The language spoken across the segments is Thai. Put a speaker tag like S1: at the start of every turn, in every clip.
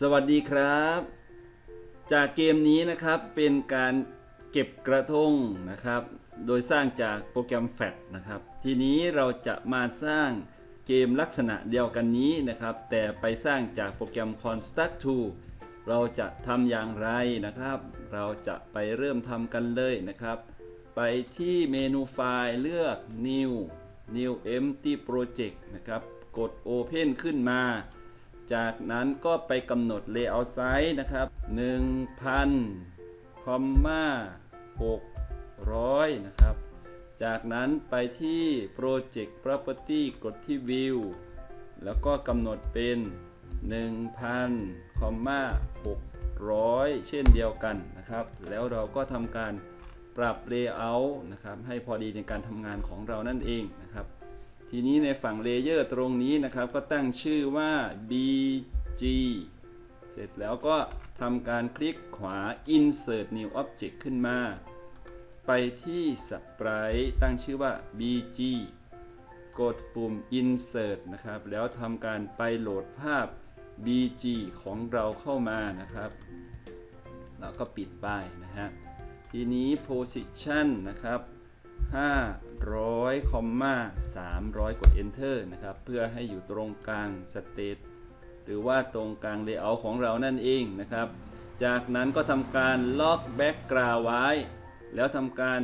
S1: สวัสดีครับ จากเกมนี้นะครับเป็นการเก็บกระทงนะครับ โดยสร้างจากโปรแกรมแฟตนะครับ ทีนี้เราจะมาสร้างเกมลักษณะเดียวกันนี้นะครับ แต่ไปสร้างจากโปรแกรม Construct 2เราจะทำอย่างไรนะครับ เราจะไปเริ่มทำกันเลยนะครับ ไปที่เมนูไฟล์เลือก New New Empty Project นะครับ กด Open ขึ้นมา จากนั้นก็ไปกำหนด Layout Size นะครับ 1,000คอมมา600 นะครับ จากนั้นไปที่ Project Property กดที่ View แล้วก็กำหนดเป็น 1,000คอมมา600 เช่นเดียวกันนะครับ แล้วเราก็ทำการปรับ Layout นะครับ ให้พอดีในการทำงานของเรานั่นเองนะครับ ทีนี้ในฝั่งเลเยอร์ตรงนี้นะครับ ก็ตั้งชื่อว่า bg เสร็จแล้วก็ทำการคลิกขวา insert new object ขึ้นมา ไปที่ sprite ตั้งชื่อว่า bg กดปุ่ม insert นะครับ แล้วทำการไปโหลดภาพ bg ของเราเข้ามานะครับ แล้วก็ปิดไปนะฮะ ทีนี้ position นะครับ 500คอมมา300 กด enter นะครับ เพื่อให้อยู่ตรงกลาง state หรือว่าตรงกลาง layout ของเรานั่นเองนะครับ จากนั้นก็ทำการล็อก background ไว้ แล้วทำการ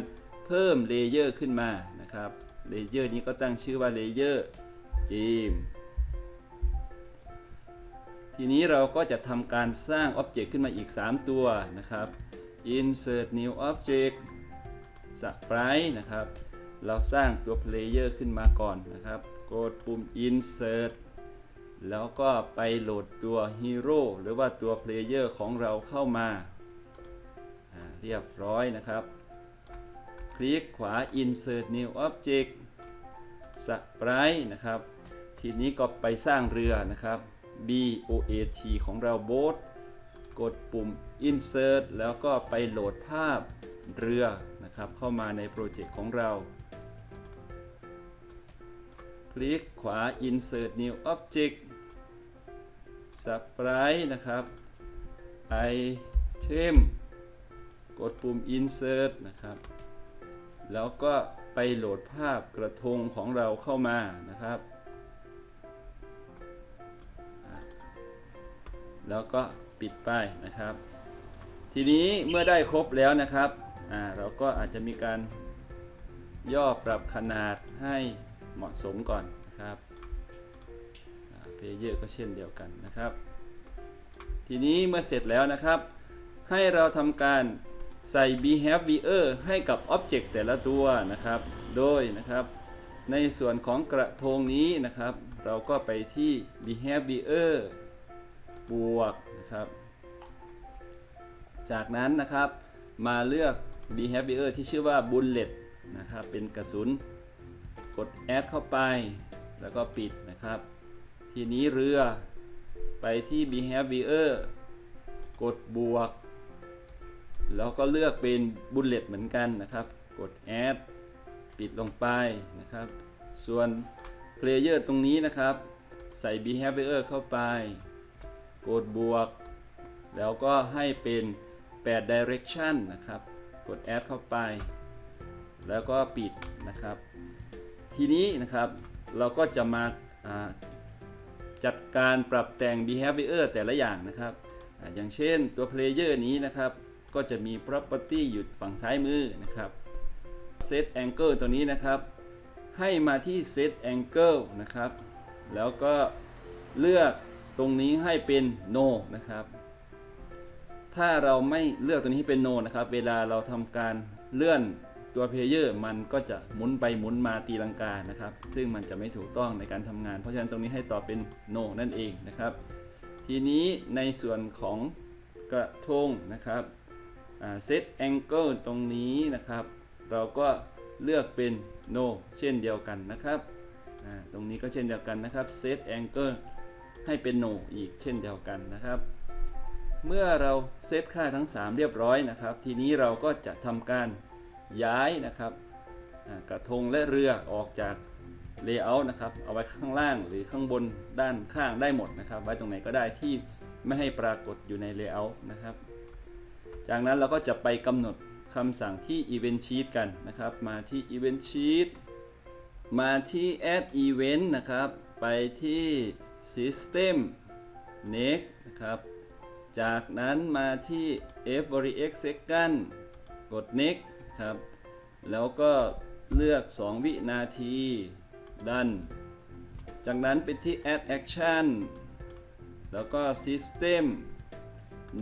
S1: เพิ่มเลเยอร์ขึ้นมานะครับเลเยอร์นี้ก็ตั้งชื่อว่าเลเยอร์ Gem ทีนี้เราก็จะทำการสร้างอ็อบเจกต์ขึ้นมาอีก 3 ตัวนะครับ insert new object สปรายนะครับ เราสร้างตัว player ขึ้นมาก่อนนะครับ กดปุ่ม insert แล้วก็ไปโหลดตัว hero หรือว่าตัว player ของเราเข้ามาเรียบร้อยนะครับ คลิกขวา insert new object สปรายนะครับ ทีนี้ก็ไปสร้างเรือนะครับ B O A T ของเรา boat กดปุ่ม insert แล้วก็ไปโหลดภาพเรือ นะครับ เข้ามาในโปรเจกต์ของเรา คลิกขวา insert new object sprite นะครับ item กดปุ่ม insert นะครับ แล้วก็ไปโหลดภาพกระทงของเราเข้ามานะครับ แล้วก็ปิดไปนะครับ ทีนี้เมื่อได้ครบแล้วนะครับ อ่าเราก็อาจจะมีการย่อปรับขนาดให้เหมาะสมก่อนนะครับเพเยอร์ก็เช่นเดียวกันนะครับ ทีนี้เมื่อเสร็จแล้วนะครับ ให้เราทำการใส่ behavior ให้กับ object แต่ละตัวนะครับ โดยนะครับ ในส่วนของกระทงนี้นะครับ เราก็ไปที่ behavior บวกนะครับ จากนั้นนะครับมาเลือก behavior ที่ชื่อว่า bullet นะครับ เป็นกระสุน กด add เข้าไป แล้วก็ปิดนะครับ ทีนี้เรือไปที่ behavior กดบวก แล้วก็เลือกเป็น bullet เหมือนกันนะครับ กด add ปิดลงไปนะครับ ส่วน player ตรงนี้นะครับ ใส่ behavior เข้าไป กดบวก แล้วก็ให้เป็น 8 direction นะครับ กด add เข้าไป แล้วก็ปิดนะครับ ทีนี้นะครับเราก็จะมาาจัดการปรับแต่ง behavior แต่ละอย่างนะครับออย่างเช่นตัว player นี้นะครับ ก็จะมี property อยู่ฝั่งซ้ายมือนะครับ set angle ตัวนี้นะครับ ให้มาที่ set angle นะครับ แล้วก็เลือกตรงนี้ให้เป็น no นะครับ ถ้าเราไม่เลือกตัวนี้ให้เป็น no นะครับ เวลาเราทำการเลื่อนตัวเพลเยอร์มันก็จะหมุนไปหมุนมาตีลังกานะครับ ซึ่งมันจะไม่ถูกต้องในการทำงาน เพราะฉะนั้นตรงนี้ให้ตอบเป็น no นั่นเองนะครับ ทีนี้ในส่วนของกระทงนะครับ set angle ตรงนี้นะครับ เราก็เลือกเป็น no เช่นเดียวกันนะครับตรงนี้ก็เช่นเดียวกันนะครับ set angle ให้เป็น no อีกเช่นเดียวกันนะครับ เมื่อเราเซตค่าทั้ง 3 เรียบร้อยนะครับ ทีนี้เราก็จะทำการย้ายนะครับกระทงและเรือออกจาก layout นะครับ เอาไว้ข้างล่างหรือข้างบนด้านข้างได้หมดนะครับ ไว้ตรงไหนก็ได้ที่ไม่ให้ปรากฏอยู่ใน layout นะครับ จากนั้นเราก็จะไปกำหนดคำสั่งที่ event sheet กันนะครับ มาที่ event sheet มาที่ add event นะครับ ไปที่ system next นะครับ จากนั้นมาที่ f v a r i x second กด next ครับ แล้วก็เลือก 2 วินาที ดัน จากนั้นไปที่ add action แล้วก็ system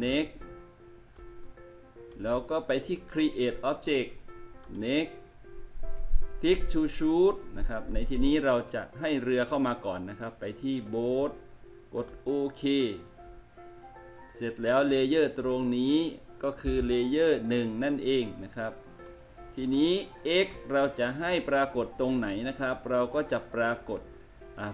S1: next แล้วก็ไปที่ create object next click to shoot นะครับ ในที่นี้เราจะให้เรือเข้ามาก่อนนะครับ ไปที่ boat กดโอ เสร็จแล้วเลเยอร์ตรงนี้ก็คือเลเยอร์1นั่นเองนะครับ ทีนี้ x เราจะให้ปรากฏตรงไหนนะครับ เราก็จะปรากฏ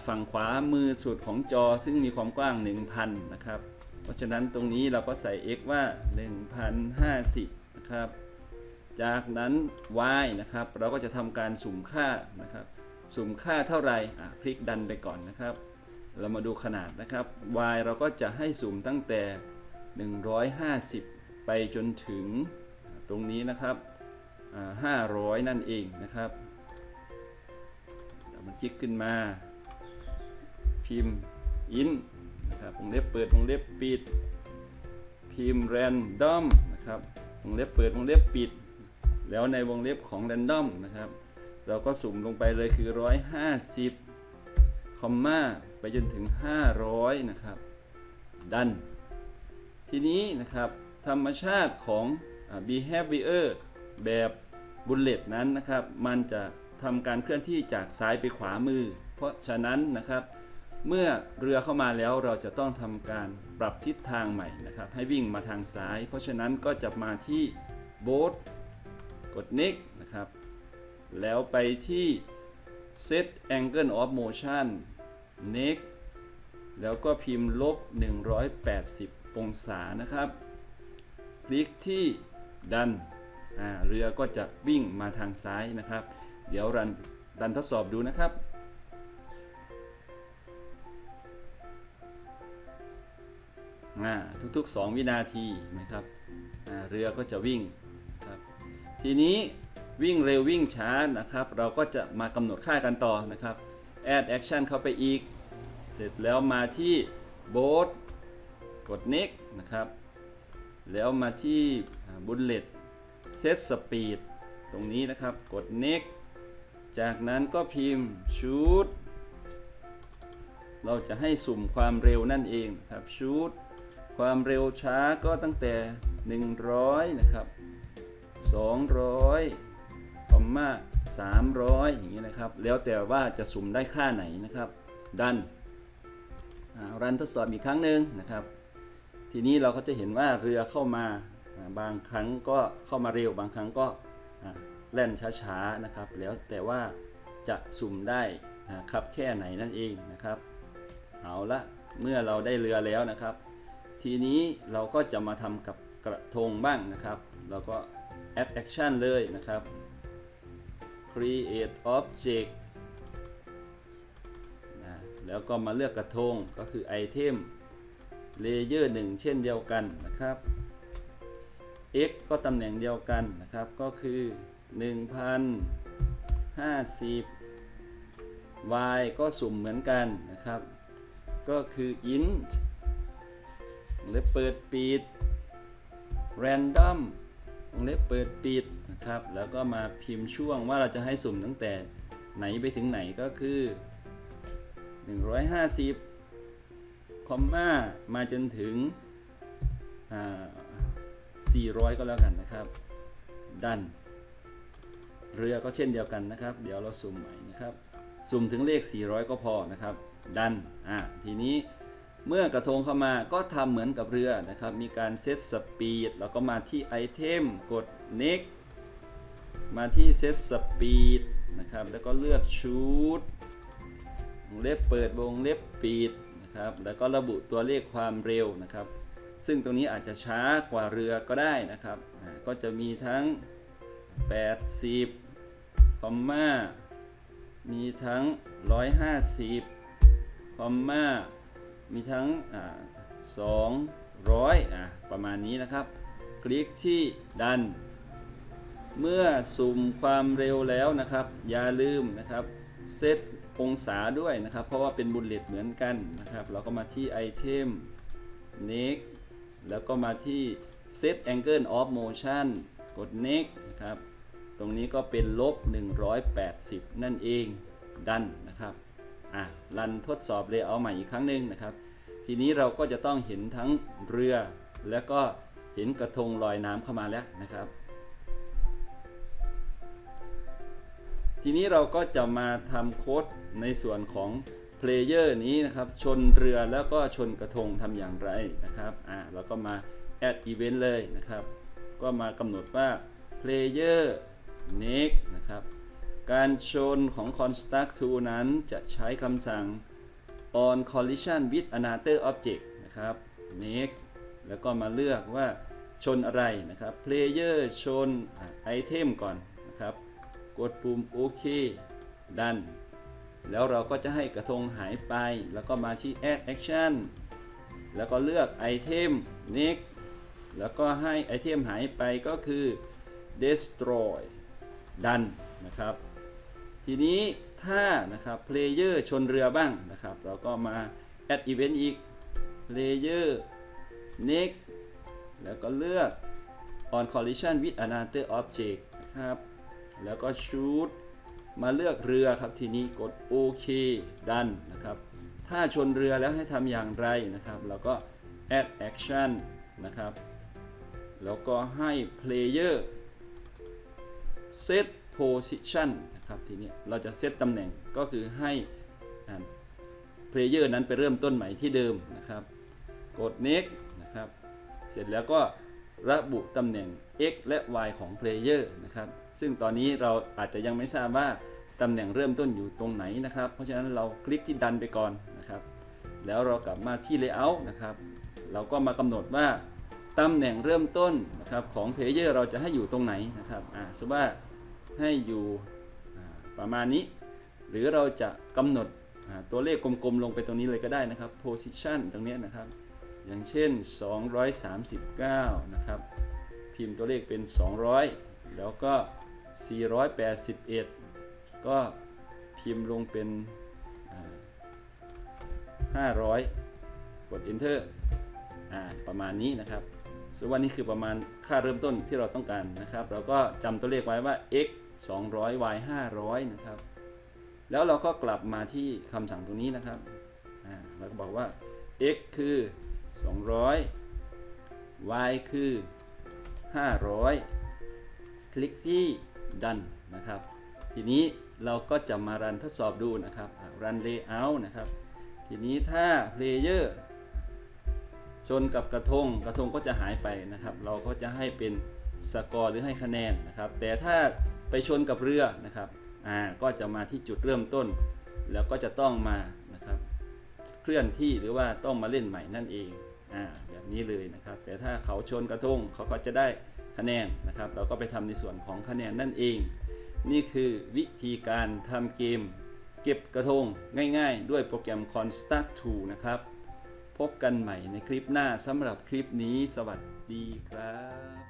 S1: ฝั่งขวามือสุดของจอซึ่งมีความกว้าง 1000 นะครับ เพราะฉะนั้นตรงนี้เราก็ใส่ x ว่า 1050 นะครับ จากนั้น y นะครับ เราก็จะทำการสุ่มค่านะครับ สุ่มค่าเท่าไหร่คลิกดันไปก่อนนะครับ เรามาดูขนาดนะครับ y เราก็จะให้สุ่มตั้งแต่ 150 ไปจนถึงตรงนี้นะครับ 500 นั่นเองนะครับเรามันคลิกขึ้นมา พิมพ์ in นะครับวงเล็บเปิดวงเล็บปิด พิมพ์ random นะครับวงเล็บเปิดวงเล็บปิด แล้วในวงเล็บของ random นะครับ เราก็สุ่มลงไปเลยคือ 150 คอมมาไปจนถึง 500 นะครับ ดัน ทีนี้นะครับ ธรรมชาติของ behavior แบบ bullet นั้นนะครับ มันจะทำการเคลื่อนที่จากซ้ายไปขวามือ เพราะฉะนั้นนะครับเมื่อเรือเข้ามาแล้วเราจะต้องทำการปรับทิศทางใหม่นะครับ ให้วิ่งมาทางซ้าย เพราะฉะนั้นก็จะมาที่ boat กด next นะครับ แล้วไปที่ set angle of motion next แล้วก็พิมพ์ลบ 180 องศานะครับ คลิกที่ดันอ่าเรือก็จะวิ่งมาทางซ้ายนะครับ เดี๋ยวรันดันทดสอบดูนะครับอ่าทุกๆ 2 วินาทีนะครับอ่าเรือก็จะวิ่งครับทีนี้วิ่งเร็ววิ่งช้านะครับ เราก็จะมากำหนดค่ากันต่อนะครับ add action เข้าไปอีก เสร็จแล้วมาที่ boat กด next นะครับ แล้วมาที่ bullet set speed ตรงนี้นะครับ กด next จากนั้นก็พิมพ์ shoot เราจะให้สุ่มความเร็วนั่นเองนะครับ shoot ความเร็วช้าก็ตั้งแต่ 100 นะครับ 200คอมมา 300 อย่างนี้นะครับ แล้วแต่ว่าจะสุ่มได้ค่าไหนนะครับ ดันรันทดสอบอีกครั้งหนึ่งนะครับ ทีนี้เราก็จะเห็นว่าเรือเข้ามาบางครั้งก็เข้ามาเร็วบางครั้งก็แล่นช้าๆนะครับ แล้วแต่ว่าจะสุ่มได้ครับแค่ไหนนั่นเองนะครับ เอาละเมื่อเราได้เรือแล้วนะครับ ทีนี้เราก็จะมาทำกับกระทงบ้างนะครับ เราก็ add action เลยนะครับ create object นะแล้วก็มาเลือกกระทงก็คือ item layer 1 เช่นเดียวกันนะครับ x ก็ตำแหน่งเดียวกันนะครับ ก็คือ 1050 y ก็สุ่มเหมือนกันนะครับ ก็คือ int วงเล็บเปิดปิด random วงเล็บเปิดปิดนะครับ แล้วก็มาพิมพ์ช่วงว่าเราจะให้สุ่มตั้งแต่ไหนไปถึงไหนก็คือ 150คอมมามาจนถึงอ่า400 ก็แล้วกันนะครับ ดัน เรือก็เช่นเดียวกันนะครับ เดี๋ยวเราสุ่มใหม่นะครับ สุ่มถึงเลข 400 ก็พอนะครับ ดัน อ่าทีนี้ เมื่อกระทงเข้ามาก็ทำเหมือนกับเรือนะครับ มีการเซตสปีดแล้วก็มาที่ไอเทมกด next มาที่เซตสปีดนะครับ แล้วก็เลือกชูดวงเล็บเปิดวงเล็บปิดนะครับ แล้วก็ระบุตัวเลขความเร็วนะครับ ซึ่งตรงนี้อาจจะช้ากว่าเรือก็ได้นะครับ ก็จะมีทั้ง 80 คอมมา มีทั้ง 150 คอมมา มีทั้งอ่า200อะประมาณนี้นะครับ คลิกที่ดัน เมื่อสุ่มความเร็วแล้วนะครับ อย่าลืมนะครับเซตองศาด้วยนะครับ เพราะว่าเป็นบุลเลตเหมือนกันนะครับ เราก็มาที่ไอเทม next แล้วก็มาที่ set angle of motion กด next นะครับ ตรงนี้ก็เป็นลบ 180 นั่นเองดันนะครับ อะรันทดสอบ layout ใหม่อีกครั้งหนึ่งนะครับ ทีนี้เราก็จะต้องเห็นทั้งเรือ แล้วก็เห็นกระทงลอยน้ำเข้ามาแล้วนะครับ ทีนี้เราก็จะมาทำโค้ดในส่วนของเพลเยอร์นี้นะครับ ชนเรือแล้วก็ชนกระทงทำอย่างไรนะครับอ่าเราก็มา add event เลยนะครับ ก็มากำหนดว่า player next นะครับ การชนของ construct to นั้นจะใช้คำสั่ง on collision with another object นะครับ next แล้วก็มาเลือกว่าชนอะไรนะครับ player ชนไอเทมก่อนนะครับ กดปุ่มโอเคดัน แล้วเราก็จะให้กระทงหายไป แล้วก็มาที่ add action แล้วก็เลือกไอเทม next แล้วก็ให้ไอเทมหายไปก็คือ destroy ดันนะครับ ทีนี้ถ้านะครับ player ชนเรือบ้างนะครับ เราก็มา add event อีก player next แล้วก็เลือก on collision with another object นะครับ แล้วก็ shoot มาเลือกเรือครับทีนี้กดโอเคดันนะครับ ถ้าชนเรือแล้วให้ทำอย่างไรนะครับ เราก็ add action นะครับ แล้วก็ให้ player set position นะครับทีนี้เราจะเซตตำแหน่งก็คือให้อ่า player นั้นไปเริ่มต้นใหม่ที่เดิมนะครับ กด next นะครับ เสร็จแล้วก็ระบุตำแหน่ง x และ y ของ player นะครับ ซึ่งตอนนี้เราอาจจะยังไม่ทราบว่าตำแหน่งเริ่มต้นอยู่ตรงไหนนะครับ เพราะฉะนั้นเราคลิกที่ดันไปก่อนนะครับ แล้วเรากลับมาที่ layout นะครับ เราก็มากำหนดว่าตำแหน่งเริ่มต้นนะครับของ player เราจะให้อยู่ตรงไหนนะครับ อ่าสมมติว่าให้อยู่ ประมาณนี้ หรือเราจะกำหนดตัวเลขกลมๆ ลงไปตรงนี้เลยก็ได้นะครับ position ตรงนี้นะครับ อย่างเช่น 239 นะครับ พิมพ์ตัวเลขเป็น 200 แล้วก็ 481 ก็พิมพ์ลงเป็นอ่า500 กด enter ประมาณนี้นะครับส่วนวันนี้คือประมาณค่าเริ่มต้นที่เราต้องการนะครับ เราก็จำตัวเลขไว้ว่า x 200 y 500 นะครับ แล้วเราก็กลับมาที่คำสั่งตรงนี้นะครับเราก็บอกว่า x คือ 200 y คือ 500 คลิกที่ done นะครับ ทีนี้เราก็จะมารันทดสอบดูนะครับอ่า run layout นะครับ ทีนี้ถ้า player ชนกับกระทงกระทงก็จะหายไปนะครับ เราก็จะให้เป็นสกอร์หรือให้คะแนนนะครับ แต่ถ้า ไปชนกับเรือนะครับอ่าก็จะมาที่จุดเริ่มต้น แล้วก็จะต้องมานะครับ เคลื่อนที่หรือว่าต้องมาเล่นใหม่นั่นเองอ่าแบบนี้เลยนะครับ แต่ถ้าเขาชนกระทงเขาก็จะได้คะแนนนะครับ เราก็ไปทำในส่วนของคะแนนนั่นเอง นี่คือวิธีการทำเกม เก็บกระทงง่ายๆ ด้วยโปรแกรม Construct Tool นะครับพบกันใหม่ในคลิปหน้าสำหรับคลิปนี้สวัสดีครับ